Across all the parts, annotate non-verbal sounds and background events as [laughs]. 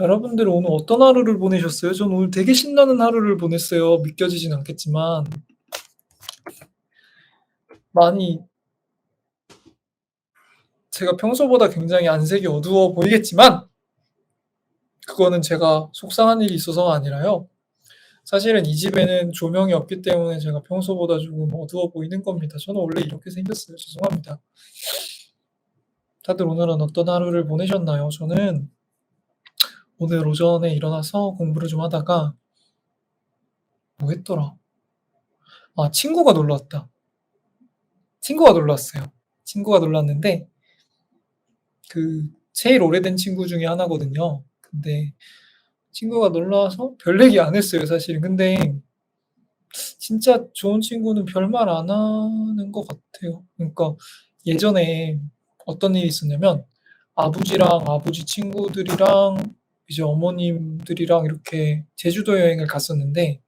여러분들 오늘 어떤 하루를 보내셨어요? 저는 오늘 되게 신나는 하루를 보냈어요. 믿겨지진 않겠지만. 많이 제가 평소보다 굉장히 안색이 어두워 보이겠지만 그거는 제가 속상한 일이 있어서가 아니라요. 사실은 이 집에는 조명이 없기 때문에 제가 평소보다 조금 어두워 보이는 겁니다. 저는 원래 이렇게 생겼어요. 죄송합니다. 다들 오늘은 어떤 하루를 보내셨나요? 저는 오늘 오전에 일어나서 공부를 좀 하다가 뭐 했더라? 아, 친구가 놀러 왔다. 친구가 놀러 왔어요. 친구가 놀러 왔는데 그 제일 오래된 친구 중에 하나거든요. 근데 친구가 놀러 와서 별 얘기 안 했어요, 사실은. 근데 진짜 좋은 친구는 별말 안 하는 것 같아요. 그러니까 예전에 어떤 일이 있었냐면 아버지랑 아버지 친구들이랑 이제 어머님들이랑 이렇게 제주도 여행을 갔었는데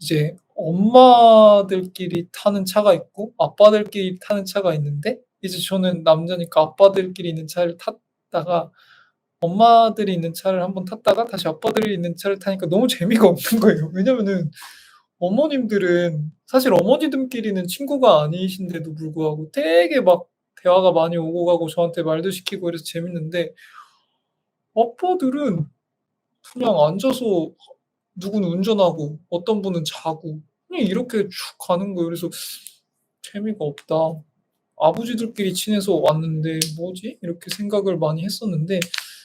이제 엄마들끼리 타는 차가 있고 아빠들끼리 타는 차가 있는데 이제 저는 남자니까 아빠들끼리 있는 차를 탔다가 엄마들이 있는 차를 한번 탔다가 다시 아빠들이 있는 차를 타니까 너무 재미가 없는 거예요. 왜냐면은 어머님들은 사실 어머니들끼리는 친구가 아니신데도 불구하고 되게 막 대화가 많이 오고 가고 저한테 말도 시키고 이래서 재밌는데 아빠들은 그냥 앉아서 누구는 운전하고 어떤 분은 자고 그냥 이렇게 쭉 가는 거예요. 그래서 '재미가 없다. 아버지들끼리 친해서 왔는데 뭐지?' 이렇게 생각을 많이 했었는데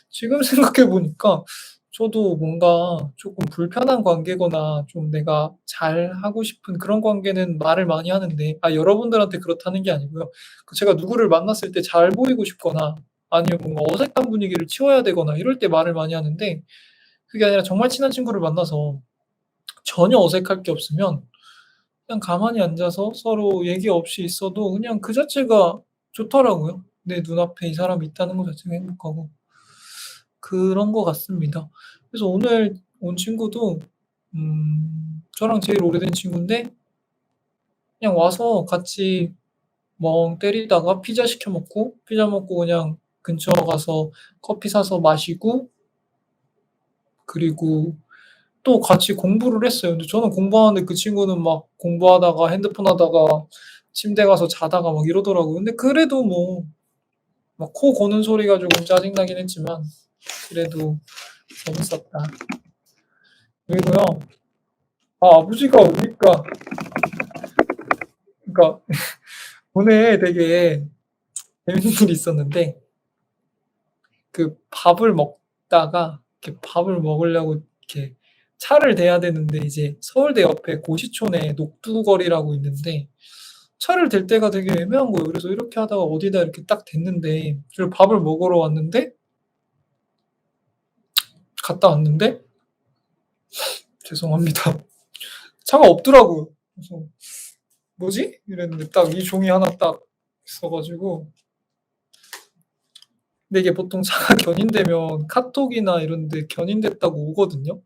지금 생각해 보니까 저도 뭔가 쪼끔 불편한 관계거나 좀 내가 잘 하고 싶은 그런 관계는 말을 많이 하는데 아 여러분들한테 그렇다는 게 아니고요. 그 제가 누구를 만났을 때 잘 보이고 싶거나 아니면 뭔가 어색한 분위기를 치워야 되거나 이럴 때 말을 많이 하는데 그게 아니라 정말 친한 친구를 만나서 전혀 어색할 게 없으면 그냥 가만히 앉아서 서로 얘기 없이 있어도 그냥 그 자체가 좋더라고요. 내 눈앞에 이 사람이 있다는 것 자체가 행복하고. 그런 것 같습니다. 그래서 오늘 온 친구도 음 저랑 제일 오래된 친구인데 그냥 와서 같이 멍 때리다가 피자 시켜 먹고 피자 먹고 그냥 근처 가서 커피 사서 마시고 그리고 또 같이 공부를 했어요. 근데 저는 공부하는데 그 친구는 막 공부하다가 핸드폰 하다가 침대 가서 자다가 막 이러더라고요. 근데 그래도 뭐 막 코 고는 소리가 조금 짜증 나긴 했지만 그래도 재밌었다. 그리고요. 아 아버지가 오니까 그러니까 [laughs] 오늘 되게 재밌는 일이 있었는데 그 밥을 먹다가 이렇게 밥을 먹으려고 이렇게 차를 대야 되는데 이제 서울대 옆에 고시촌에 녹두거리라고 있는데 차를 댈 데가 되게 애매한 거예요. 그래서 이렇게 하다가 어디다 이렇게 딱 댔는데 밥을 먹으러 왔는데 갔다 왔는데 죄송합니다. 차가 없더라고요. 그래서 '뭐지?' 이랬는데 딱 이 종이 하나 딱 있어 가지고 근데 이게 보통 차가 [laughs] 견인되면 카톡이나 이런 데 견인됐다고 오거든요.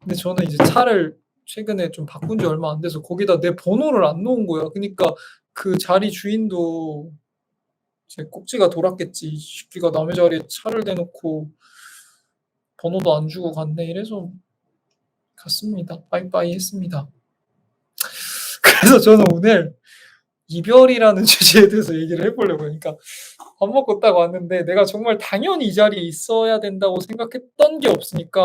근데 저는 이제 차를 최근에 좀 바꾼 지 얼마 안 돼서 거기다 내 번호를 안 놓은 거야. 그니까 그 자리 주인도 이제 꼭지가 돌았겠지. '이 새끼가 남의 자리에 차를 대놓고 번호도 안 주고 갔네.' 이래서 갔습니다. 빠이빠이 했습니다. [laughs] 그래서 저는 오늘 이별이라는 [laughs] 주제에 대해서 얘기를 해 보려고요. 그러니까 밥 먹고 딱 왔는데 내가 정말 당연히 이 자리에 있어야 된다고 생각했던 게 없으니까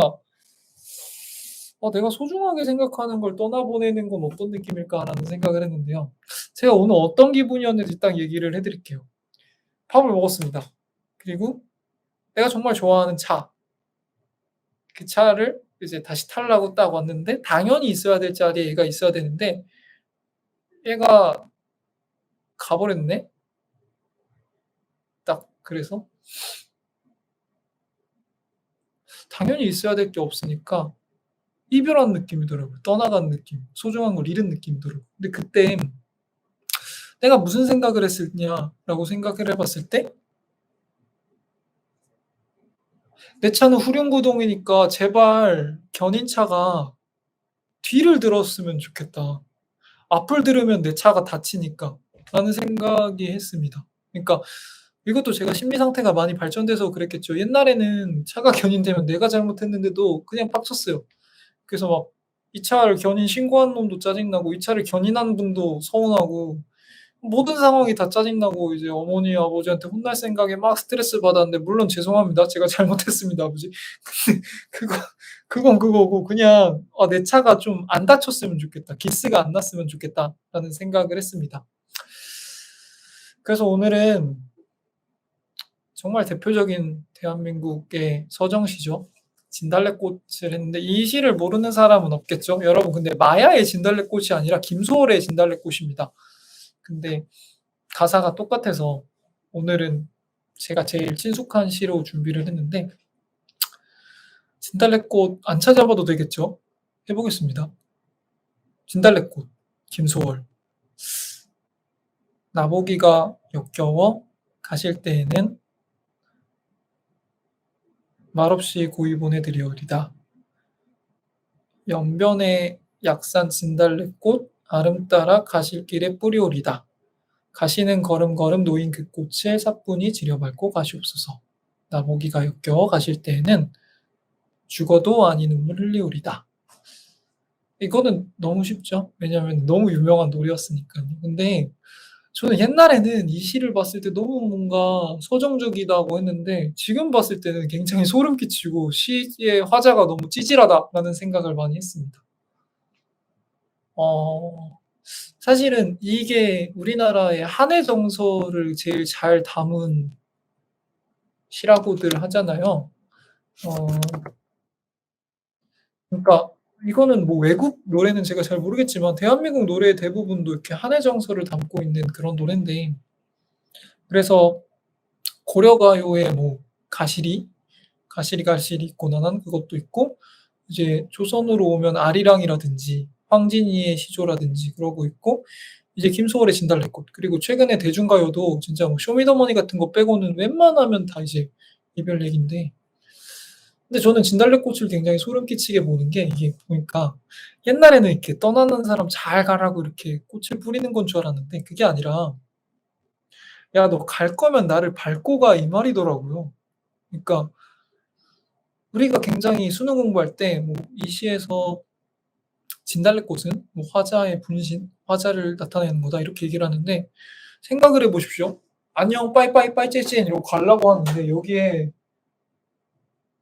'어 내가 소중하게 생각하는 걸 떠나보내는 건 어떤 느낌일까?'라는 생각을 했는데요. 제가 오늘 어떤 기분이었는지 딱 얘기를 해 드릴게요. 밥을 먹었습니다. 그리고 내가 정말 좋아하는 차 그 차를 이제 다시 타려고 딱 왔는데 당연히 있어야 될 자리에 얘가 있어야 되는데 얘가 가 버렸네. 딱 그래서 당연히 있어야 될 게 없으니까 이별한 느낌이 더라고요. 떠나간 느낌. 소중한 걸 잃은 느낌이 들어요. 근데 그때 '내가 무슨 생각을 했었냐.'라고 생각을 해 봤을 때' 내 차는 후륜구동이니까 제발 견인차가 뒤를 들었으면 좋겠다. 앞을 들으면 내 차가 다치니까.' 라는 생각이 했습니다. 그러니까 이것도 제가 심리 상태가 많이 발전돼서 그랬겠죠. 옛날에는 차가 견인되면 내가 잘못했는데도 그냥 빡쳤어요. 그래서 막 이 차를 견인 신고한 놈도 짜증나고 이 차를 견인한 분도 서운하고 모든 상황이 다 짜증나고 이제 어머니 아버지한테 혼날 생각에 막 스트레스 받았는데 물론 죄송합니다. 제가 잘못했습니다 아버지. 그거 그건 그거고 그냥 '아 내 차가 좀 안 다쳤으면 좋겠다. 기스가 안 났으면 좋겠다.'라는 생각을 했습니다. 그래서 오늘은 정말 대표적인 대한민국의 서정시죠. 진달래꽃을 했는데 이 시를 모르는 사람은 없겠죠. 여러분 근데 마야의 진달래꽃이 아니라 김소월의 진달래꽃입니다. 근데 가사가 똑같아서 오늘은 제가 제일 친숙한 시로 준비를 했는데 진달래꽃 안 찾아봐도 되겠죠? 해 보겠습니다. 진달래꽃 김소월 나보기가 역겨워 가실 때에는 말없이 고이 보내드리오리다. 연변에 약산 진달래꽃 아름 따라 가실 길에 뿌리오리다. 가시는 걸음걸음 놓인 그 꽃을 사뿐히 지려밟고 가시옵소서. 나보기가 역겨워 가실 때에는 죽어도 아니 눈물 흘리오리다. 이거는 너무 쉽죠? 왜냐하면 너무 유명한 노래였으니까요. 근데 저는 옛날에는 이 시를 봤을 때 너무 뭔가 서정적이다고 했는데 지금 봤을 때는 굉장히 소름 끼치고 '시의 화자가 너무 찌질하다.'라는 생각을 많이 했습니다. 어 사실은 이게 우리나라의 한해 정서를 제일 잘 담은 시라고들 하잖아요. 어 그러니까 이거는 뭐 외국 노래는 제가 잘 모르겠지만 대한민국 노래의 대부분도 이렇게 한해 정서를 담고 있는 그런 노랜데 그래서 고려가요의 뭐 가시리, 가시리 있고 나난 그것도 있고 이제 조선으로 오면 아리랑이라든지 황진이의 시조라든지 그러고 있고 이제 김소월의 진달래꽃 그리고 최근에 대중가요도 진짜 뭐 쇼미더머니 같은 거 빼고는 웬만하면 다 이제 이별 얘긴데 근데 저는 진달래꽃을 굉장히 소름 끼치게 보는 게 이게 보니까 옛날에는 이렇게 떠나는 사람 잘 가라고 이렇게 꽃을 뿌리는 건 줄 알았는데 그게 아니라 "야 너 갈 거면 나를 밟고 가." 이 말이더라고요. 그러니까 우리가 굉장히 수능 공부할 때 뭐 이 시에서 " 진달래꽃은 뭐 화자의 분신, 화자를 나타내는 거다." 이렇게 얘기를 하는데 생각을 해 보십시오. "안녕 빠이빠이 빠이째이찐." 이러고 가려고 하는데 여기에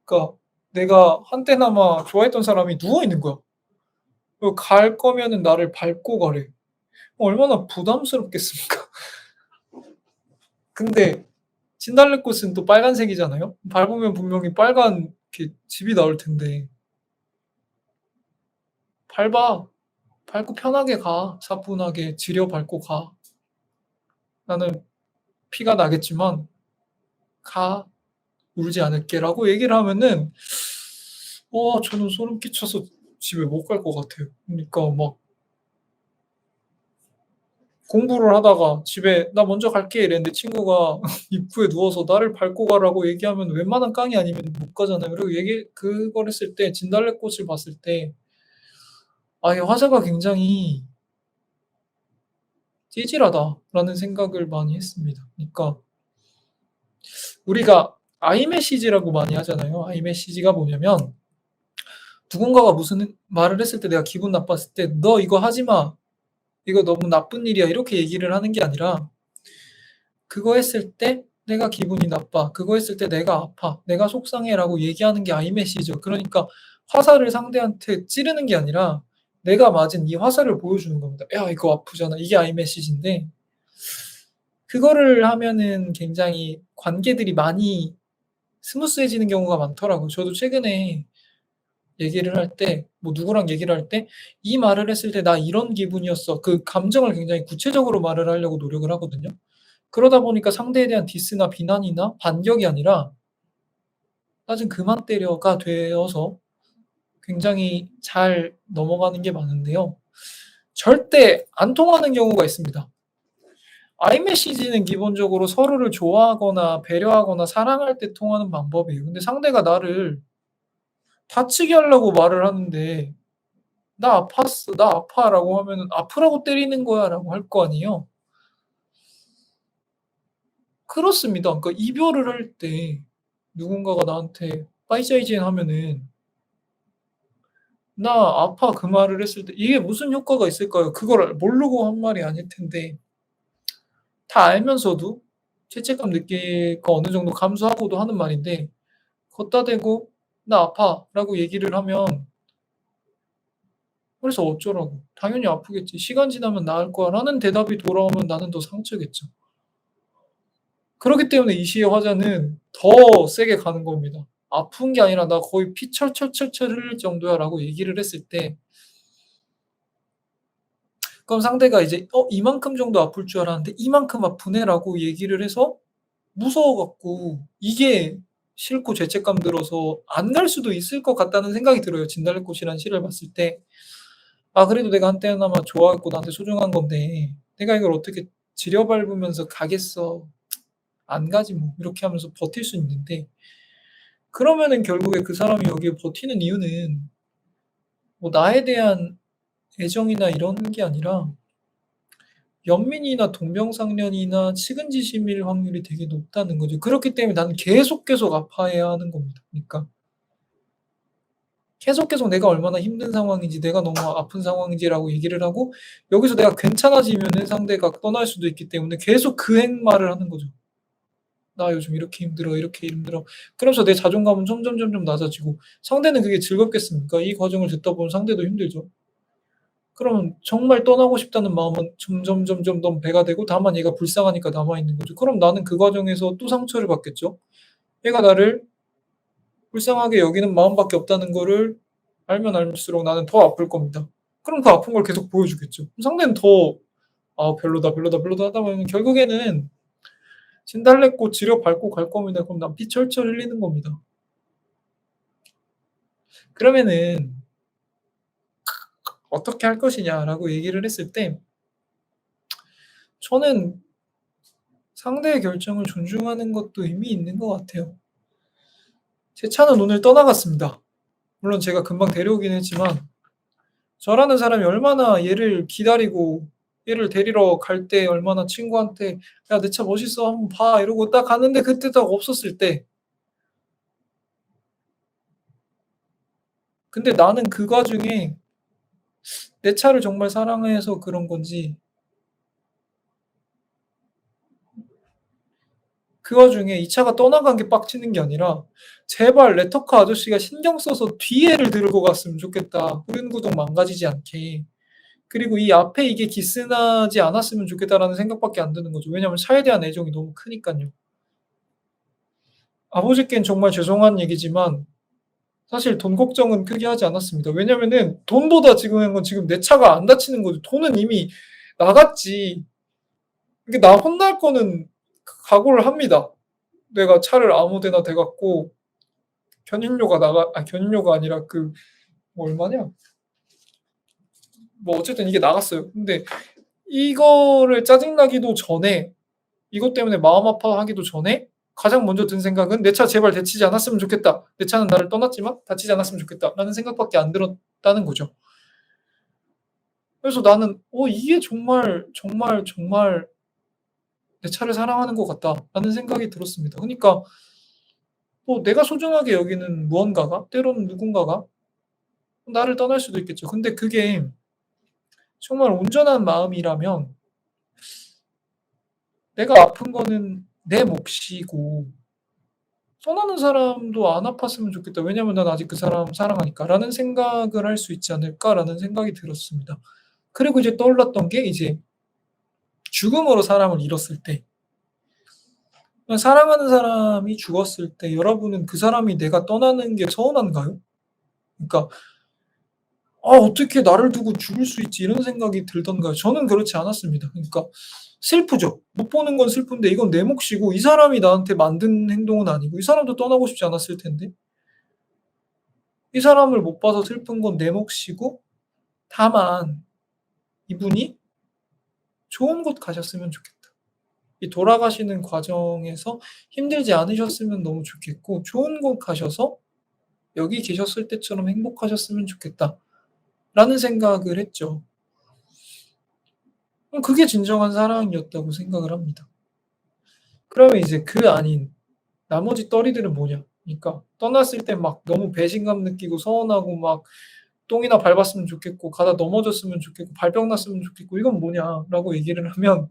그러니까 내가 한때나마 좋아했던 사람이 누워 있는 거야. 그갈 거면은 나를 밟고 가래. 얼마나 부담스럽겠습니까? [laughs] 근데 진달래꽃은 또 빨간색이잖아요. 밟으면 분명히 빨간 즙이 나올 텐데. 밟아. 밟고 편하게 가. 사뿐하게 지려 밟고 가. 나는 피가 나겠지만 가. 울지 않을게라고 얘기를 하면은 어 저는 소름 끼쳐서 집에 못 갈 것 같아요. 그러니까 막 공부를 하다가 집에 "나 먼저 갈게." 이랬는데 친구가 [laughs] 입구에 누워서 나를 밟고 가라고 얘기하면 웬만한 깡이 아니면 못 가잖아요. 그리고 얘기 그걸 했을 때 진달래꽃을 봤을 때 아이 화자가 굉장히 '찌질하다.'라는 생각을 많이 했습니다. 그러니까 우리가 아이메시지라고 많이 하잖아요. 아이메시지가 뭐냐면 누군가가 무슨 말을 했을 때 내가 기분 나빴을 때 "너 이거 하지 마. 이거 너무 나쁜 일이야." 이렇게 얘기를 하는 게 아니라 그거 했을 때 내가 기분이 나빠. 그거 했을 때 내가 아파. 내가 속상해라고 얘기하는 게 아이메시지죠. 그러니까 화살을 상대한테 찌르는 게 아니라 내가 맞은 이 화살을 보여주는 겁니다. "야 이거 아프잖아." 이게 아이메시지인데 그거를 하면은 굉장히 관계들이 많이 스무스해지는 경우가 많더라고요. 저도 최근에 얘기를 할 때 뭐 누구랑 얘기를 할 때 "이 말을 했을 때 나 이런 기분이었어." 그 감정을 굉장히 구체적으로 말을 하려고 노력을 하거든요. 그러다 보니까 상대에 대한 디스나 비난이나 반격이 아니라 "나 좀 그만 때려."가 되어서 굉장히 잘 넘어가는 게 많은데요. 절대 안 통하는 경우가 있습니다. 아이메시지는 기본적으로 서로를 좋아하거나 배려하거나 사랑할 때 통하는 방법이에요. 근데 상대가 나를 다치게 하려고 말을 하는데 "나 아팠어. 나 아파."라고 하면은 "아프라고 때리는 거야."라고 할 거 아니에요. 그렇습니다. 그러니까 이별을 할 때 누군가가 나한테 빠이자이젠 하면은 " 나 아파." 그 말을 했을 때 이게 무슨 효과가 있을까요? 그걸 모르고 한 말이 아닐 텐데 다 알면서도 죄책감 느끼고 어느 정도 감수하고도 하는 말인데 걷다 대고 "나 아파."라고 얘기를 하면 그래서 어쩌라고. "당연히 아프겠지. 시간 지나면 나을 거야."라는 대답이 돌아오면 나는 더 상처겠죠. 그렇기 때문에 이 시의 화자는 더 세게 가는 겁니다. " 아픈 게 아니라 나 거의 피 철철철철 흘릴 정도야."라고 얘기를 했을 때 그럼 상대가 이제 "어 이만큼 정도 아플 줄 알았는데 이만큼 아프네."라고 얘기를 해서 무서워 갖고 이게 싫고 죄책감 들어서 안 갈 수도 있을 것 같다는 생각이 들어요. 진달래꽃이라는 시를 봤을 때. '아 그래도 내가 한때나마 좋아했고 나한테 소중한 건데 내가 이걸 어떻게 지려밟으면서 가겠어. 안 가지 뭐.' 이렇게 하면서 버틸 수 있는데 그러면은 결국에 그 사람이 여기에 버티는 이유는 뭐 나에 대한 애정이나 이런 게 아니라 연민이나 동병상련이나 측은지심일 확률이 되게 높다는 거죠. 그렇기 때문에 나는 계속, 계속 아파해야 하는 겁니다. 그러니까 계속, 계속 내가 얼마나 힘든 상황인지 내가 너무 아픈 상황인지라고 얘기를 하고 여기서 내가 괜찮아지면은 상대가 떠날 수도 있기 때문에 계속 그 행말을 하는 거죠. " 나 요즘 이렇게 힘들어, 이렇게 힘들어." 그러면서 내 자존감은 점점 점점 낮아지고 상대는 그게 즐겁겠습니까? 이 과정을 듣다 보면 상대도 힘들죠. 그러면 정말 떠나고 싶다는 마음은 점점 점점 더 배가 되고 다만 얘가 불쌍하니까 남아 있는 거죠. 그럼 나는 그 과정에서 또 상처를 받겠죠. 얘가 나를 불쌍하게 여기는 마음밖에 없다는 거를 알면 알수록 나는 더 아플 겁니다. 그럼 그 아픈 걸 계속 보여주겠죠. 상대는 더 '아 별로다, 별로다, 별로다.' 하다 보면 결국에는 진달래꽃 지려 밟고 갈 겁니다. 그럼 난 피 철철 흘리는 겁니다. 그러면은 "어떻게 할 것이냐?"라고 얘기를 했을 때 저는 상대의 결정을 존중하는 것도 의미 있는 것 같아요. 제 차는 오늘 떠나갔습니다. 물론 제가 금방 데려오긴 했지만 저라는 사람이 얼마나 얘를 기다리고 얘를 데리러 갈 때 얼마나 친구한테 "야 내 차 멋있어. 한번 봐." 이러고 딱 갔는데 그때 딱 없었을 때 근데 나는 그 과중에 내 차를 정말 사랑해서 그런 건지 그 와중에 이 차가 떠나간 게 빡치는 게 아니라 '제발 레터카 아저씨가 신경 써서 뒤에를 들고 갔으면 좋겠다. 후륜구동 망가지지 않게. 그리고 이 앞에 이게 기스나지 않았으면 좋겠다.'라는 생각밖에 안 드는 거죠. 왜냐하면 차에 대한 애정이 너무 크니깐요. 아버지께는 정말 죄송한 얘기지만 사실 돈 걱정은 크게 하지 않았습니다. 왜냐하면은 돈보다 중요한 건 지금 내 차가 안 다치는 거죠. 돈은 이미 나갔지. 이게 나 혼날 거는 각오를 합니다. 내가 차를 아무 데나 대 갖고 견인료가 나가 아 견인료가 아니라 그 뭐 얼마냐? 뭐 어쨌든 이게 나갔어요. 근데 이거를 짜증 나기도 전에 이것 때문에 마음 아파하기도 전에 가장 먼저 든 생각은 '내 차 제발 다치지 않았으면 좋겠다. 내 차는 나를 떠났지만 다치지 않았으면 좋겠다.'라는 생각밖에 안 들었다는 거죠. 그래서 나는 '어 이게 정말, 정말, 정말 내 차를 사랑하는 것 같다.'라는 생각이 들었습니다. 그니까 뭐 내가 소중하게 여기는 무언가가 때로는 누군가가 나를 떠날 수도 있겠죠. 근데 그게 정말 온전한 마음이라면 내가 아픈 거는 내 몫이고 '떠나는 사람도 안 아팠으면 좋겠다. 왜냐하면 난 아직 그 사람 사랑하니까.'라는 생각을 할 수 있지 않을까라는 생각이 들었습니다. 그리고 이제 떠올랐던 게 이제 죽음으로 사람을 잃었을 때 사랑하는 사람이 죽었을 때 여러분은 그 사람이 내가 떠나는 게 서운한가요? 그러니까 ' 아 어떻게 나를 두고 죽을 수 있지?' 이런 생각이 들던가요? 저는 그렇지 않았습니다. 그러니까 슬프죠. 못 보는 건 슬픈데 이건 내 몫이고 이 사람이 나한테 만든 행동은 아니고 이 사람도 떠나고 싶지 않았을 텐데. 이 사람을 못 봐서 슬픈 건 내 몫이고 다만 이분이 좋은 곳 가셨으면 좋겠다. 이 돌아가시는 과정에서 힘들지 않으셨으면 너무 좋겠고 좋은 곳 가셔서 여기 계셨을 때처럼 행복하셨으면 좋겠다 라는 생각을 했죠. 그게 진정한 사랑이었다고 생각을 합니다. 그러면 이제 그 아닌 나머지 떨이들은 뭐냐? 그러니까 떠났을 때 막 너무 배신감 느끼고 서운하고 막 똥이나 밟았으면 좋겠고 가다 넘어졌으면 좋겠고 발병 났으면 좋겠고 이건 뭐냐라고 얘기를 하면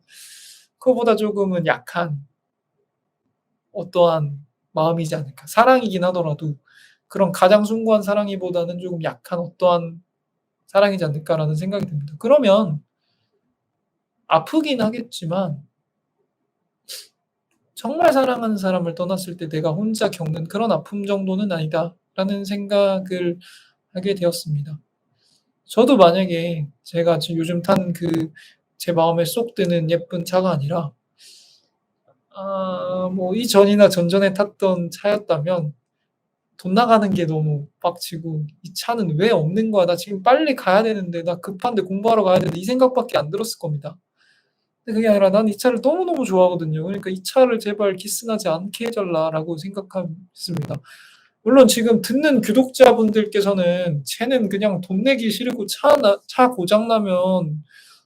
그거보다 조금은 약한 어떠한 마음이지 않을까. 사랑이긴 하더라도 그런 가장 숭고한 사랑이보다는 조금 약한 어떠한 사랑이지 않을까라는 생각이 듭니다. 그러면 아프긴 하겠지만 정말 사랑하는 사람을 떠났을 때 내가 혼자 겪는 그런 아픔 정도는 아니다라는 생각을 하게 되었습니다. 저도 만약에 제가 요즘 탄그제 마음에 쏙 드는 예쁜 차가 아니라 아, 뭐 이전이나 전전에 탔던 차였다면 돈 나가는 게 너무 빡치고 이 차는 왜 없는 거야? 나 지금 빨리 가야 되는데 나 급한데 공부하러 가야 되는데 이 생각밖에 안 들었을 겁니다. 근데 그게 아니라 난 이 차를 너무너무 좋아하거든요. 그러니까 이 차를 제발 기스나지 않게 해달라라고 생각했습니다. 물론 지금 듣는 구독자분들께서는 쟤는 그냥 돈 내기 싫고 차, 나, 차 고장나면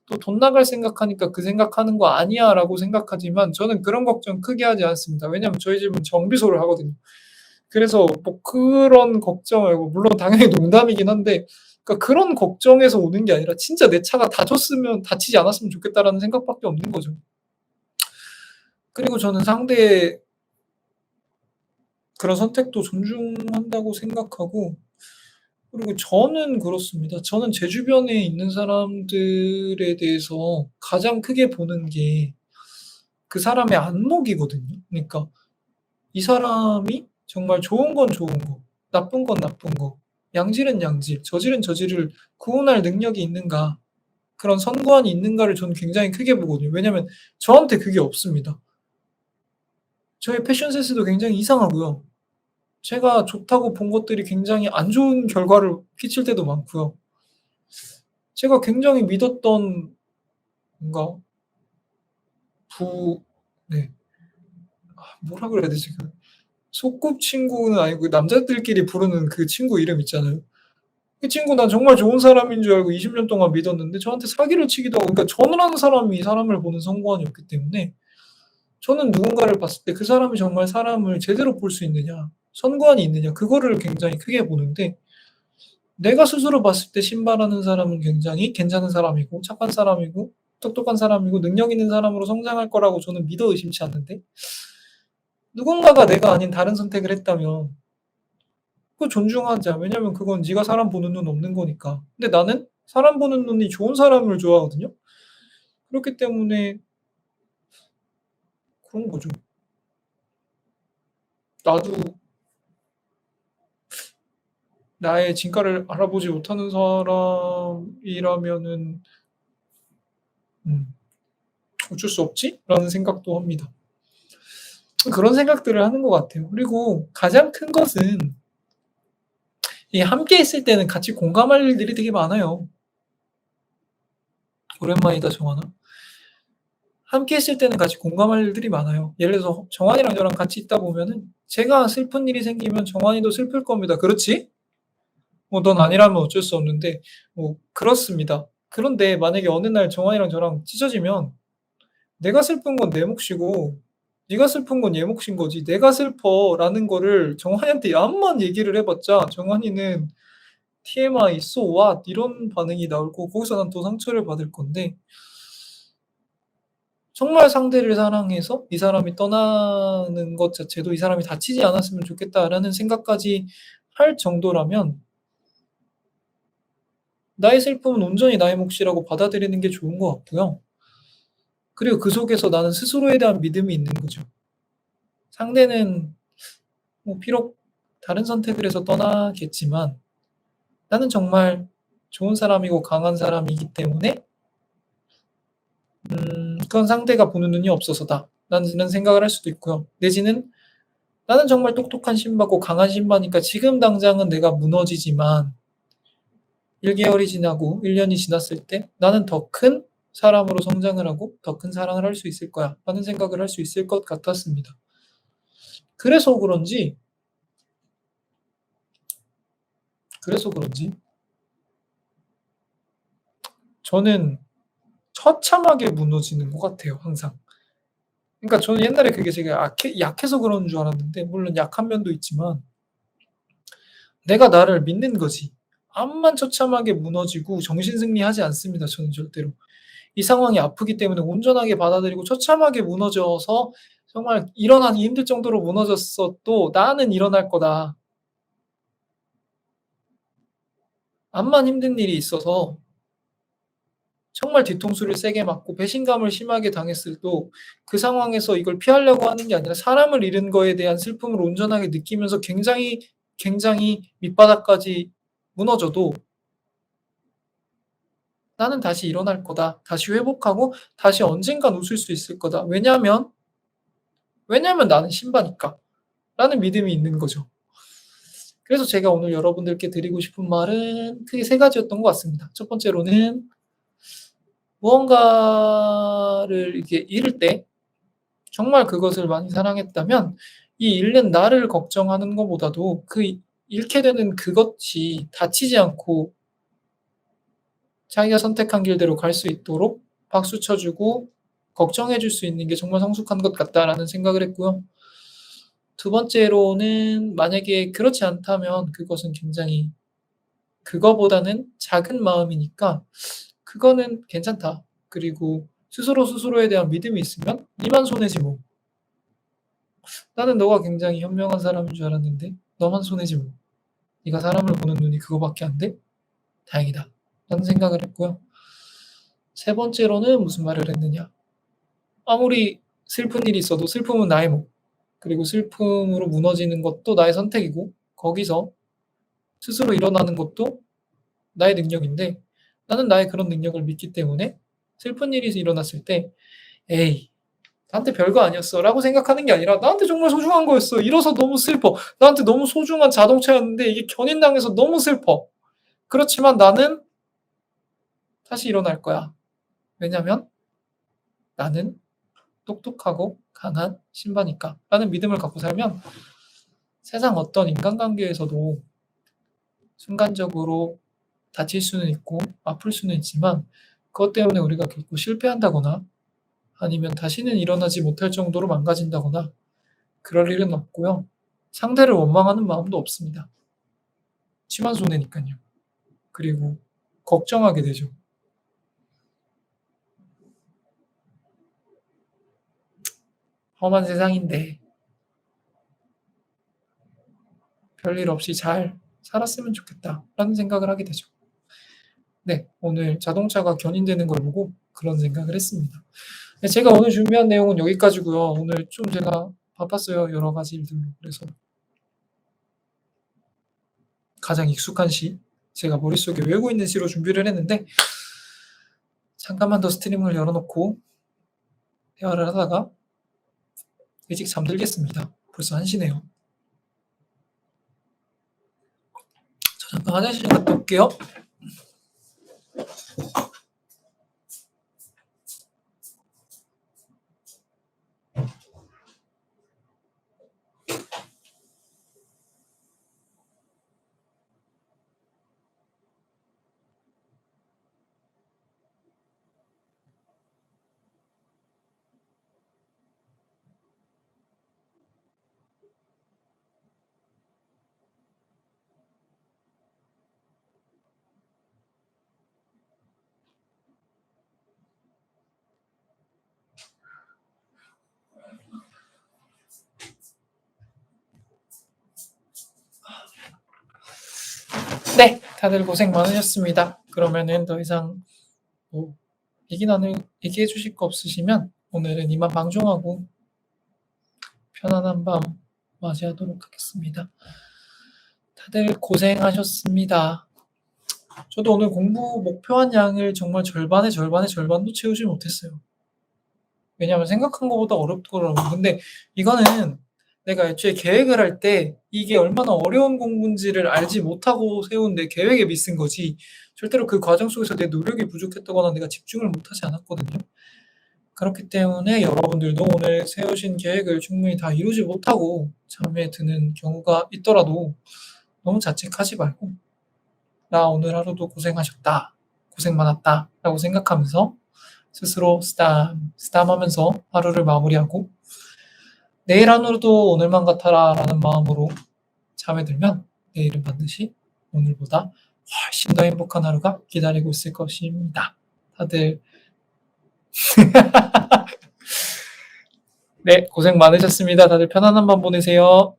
또 돈 나갈 생각하니까 그 생각하는 거 아니야 라고 생각하지만 저는 그런 걱정 크게 하지 않습니다. 왜냐면 저희 집은 정비소를 하거든요. 그래서 뭐 그런 걱정 말고 물론 당연히 농담이긴 한데 그러니까 그런 걱정에서 오는 게 아니라 진짜 내 차가 다쳤으면 다치지 않았으면 좋겠다라는 생각밖에 없는 거죠. 그리고 저는 상대의 그런 선택도 존중한다고 생각하고 그리고 저는 그렇습니다. 저는 제 주변에 있는 사람들에 대해서 가장 크게 보는 게 그 사람의 안목이거든요. 그러니까 이 사람이 정말 좋은 건 좋은 거, 나쁜 건 나쁜 거, 양질은 양질, 저질은 저질을 구분할 능력이 있는가, 그런 선관이 있는가를 저는 굉장히 크게 보거든요. 왜냐면 저한테 그게 없습니다. 저의 패션 센스도 굉장히 이상하고요. 제가 좋다고 본 것들이 굉장히 안 좋은 결과를 끼칠 때도 많고요. 제가 굉장히 믿었던 뭔가 부 네. 아 뭐라 그래야 되지 그 소꿉친구는 아니고 남자들끼리 부르는 그 친구 이름 있잖아요. 그 친구 난 정말 좋은 사람인 줄 알고 20년 동안 믿었는데 저한테 사기를 치기도 하고 그러니까 저라는 사람이 이 사람을 보는 선관이 없기 때문에 저는 누군가를 봤을 때 그 사람이 정말 사람을 제대로 볼 수 있느냐, 선관이 있느냐 그거를 굉장히 크게 보는데 내가 스스로 봤을 때 신발하는 사람은 굉장히 괜찮은 사람이고 착한 사람이고 똑똑한 사람이고 능력 있는 사람으로 성장할 거라고 저는 믿어 의심치 않는데 누군가가 내가 아닌 다른 선택을 했다면 그 존중하자. 왜냐면 그건 네가 사람 보는 눈 없는 거니까. 근데 나는 사람 보는 눈이 좋은 사람을 좋아하거든요. 그렇기 때문에 그런 거죠. 나도 나의 진가를 알아보지 못하는 사람이라면은 음, 어쩔 수 없지라는 생각도 합니다. 그런 생각들을 하는 것 같아요. 그리고 가장 큰 것은 이 함께 있을 때는 같이 공감할 일들이 되게 많아요. 오랜만이다, 정환아. 함께 있을 때는 같이 공감할 일들이 많아요. 예를 들어서 정환이랑 저랑 같이 있다 보면은 제가 슬픈 일이 생기면 정환이도 슬플 겁니다. 그렇지? 뭐 넌 아니라면 어쩔 수 없는데 뭐 그렇습니다. 그런데 만약에 어느 날 정환이랑 저랑 찢어지면 내가 슬픈 건 내 몫이고 네가 슬픈 건 얘 몫인 거지. 내가 슬퍼라는 거를 정환이한테 암만 얘기를 해봤자 정환이는 TMI, so what 이런 반응이 나올 거고 거기서 난 더 상처를 받을 건데 정말 상대를 사랑해서 이 사람이 떠나는 것 자체도 이 사람이 다치지 않았으면 좋겠다라는 생각까지 할 정도라면 나의 슬픔은 온전히 나의 몫이라고 받아들이는 게 좋은 것 같고요. 그리고 그 속에서 나는 스스로에 대한 믿음이 있는 거죠. 상대는 뭐 비록 다른 선택을 해서 떠나겠지만 나는 정말 좋은 사람이고 강한 사람이기 때문에 음, 그건 상대가 보는 눈이 없어서다. 이런 생각을 할 수도 있고요. 내지는 나는 정말 똑똑한 신바고 강한 신바니까 지금 당장은 내가 무너지지만 1개월이 지나고 1년이 지났을 때 나는 더 큰 사람으로 성장을 하고 더 큰 사랑을 할 수 있을 거야 라는 생각을 할 수 있을 것 같았습니다. 그래서 그런지 그래서 그런지 저는 처참하게 무너지는 것 같아요, 항상. 그러니까 저는 옛날에 그게 제가 약해 약해서 그러는 줄 알았는데 물론 약한 면도 있지만 내가 나를 믿는 거지. 암만 처참하게 무너지고 정신승리하지 않습니다 저는 절대로. 이 상황이 아프기 때문에 온전하게 받아들이고 처참하게 무너져서 정말 일어나기 힘들 정도로 무너졌어도 '나는 일어날 거다.' 암만 힘든 일이 있어서 정말 뒤통수를 세게 맞고 배신감을 심하게 당했어도 그 상황에서 이걸 피하려고 하는 게 아니라 사람을 잃은 거에 대한 슬픔을 온전하게 느끼면서 굉장히, 굉장히 밑바닥까지 무너져도 ' 나는 다시 일어날 거다. 다시 회복하고 다시 언젠간 웃을 수 있을 거다.' 왜냐하면 왜냐하면 나는 신바니까. 라는 믿음이 있는 거죠. 그래서 제가 오늘 여러분들께 드리고 싶은 말은 크게 세 가지였던 것 같습니다. 첫 번째로는 무언가를 이렇게 잃을 때 정말 그것을 많이 사랑했다면 이 잃는 나를 걱정하는 것보다도 그 잃게 되는 그것이 다치지 않고 자기가 선택한 길대로 갈 수 있도록 박수 쳐주고 걱정해 줄 수 있는 게 정말 성숙한 것 같다라는 생각을 했고요. 두 번째로는 만약에 그렇지 않다면 그것은 굉장히 그거보다는 작은 마음이니까 그거는 괜찮다. 그리고 스스로 스스로에 대한 믿음이 있으면 니만 손해지 뭐. 나는 너가 굉장히 현명한 사람인 줄 알았는데 너만 손해지 뭐. 네가 사람을 보는 눈이 그거밖에 안 돼? 다행이다. 라는 생각을 했고요. 세 번째로는 무슨 말을 했느냐. 아무리 슬픈 일이 있어도 슬픔은 나의 몫. 그리고 슬픔으로 무너지는 것도 나의 선택이고 거기서 스스로 일어나는 것도 나의 능력인데 나는 나의 그런 능력을 믿기 때문에 슬픈 일이 일어났을 때 에이 나한테 별거 아니었어 라고 생각하는 게 아니라 나한테 정말 소중한 거였어 잃어서 너무 슬퍼 나한테 너무 소중한 자동차였는데 이게 견인당해서 너무 슬퍼 그렇지만 나는 다시 일어날 거야 왜냐면 나는 똑똑하고 강한 신바니까 라는 믿음을 갖고 살면 세상 어떤 인간관계에서도 순간적으로 다칠 수는 있고 아플 수는 있지만 그것 때문에 우리가 결코 실패한다거나 아니면 다시는 일어나지 못할 정도로 망가진다거나 그럴 일은 없고요. 상대를 원망하는 마음도 없습니다. 심한 손해니까요. 그리고 걱정하게 되죠. 험한 세상인데 별일 없이 잘 살았으면 좋겠다라는 생각을 하게 되죠. 네, 오늘 자동차가 견인되는 걸 보고 그런 생각을 했습니다. 네, 제가 오늘 준비한 내용은 여기까지고요. 오늘 좀 제가 바빴어요. 여러 가지 일들로. 그래서 가장 익숙한 시, 제가 머릿속에 외우고 있는 시로 준비를 했는데 잠깐만 더 스트리밍을 열어놓고 대화를 하다가 일찍 잠들겠습니다. 벌써 1시네요. 저 잠깐 화장실 갔다 올게요. 네, 다들 고생 많으셨습니다. 그러면은 더 이상 뭐 얘기 나눌 얘기해 주실 거 없으시면 오늘은 이만 방종하고 편안한 밤 맞이하도록 하겠습니다. 다들 고생하셨습니다. 저도 오늘 공부 목표한 양을 정말 절반의 절반의 절반도 채우지 못했어요. 왜냐하면 생각한 것보다 어렵더라고요. 근데 이거는 내가 애초에 계획을 할 때 이게 얼마나 어려운 공부인지를 알지 못하고 세운 내 계획에 미쓴 거지 절대로 그 과정 속에서 내 노력이 부족했다거나 내가 집중을 못하지 않았거든요. 그렇기 때문에 여러분들도 오늘 세우신 계획을 충분히 다 이루지 못하고 잠에 드는 경우가 있더라도 너무 자책하지 말고 나 오늘 하루도 고생하셨다. 고생 많았다. 라고 생각하면서 스스로 스담, 스담 하면서 하루를 마무리하고 내일 하루도 오늘만 같아라 라는 마음으로 잠에 들면 내일은 반드시 오늘보다 훨씬 더 행복한 하루가 기다리고 있을 것입니다. 다들 [laughs] 네, 고생 많으셨습니다. 다들 편안한 밤 보내세요.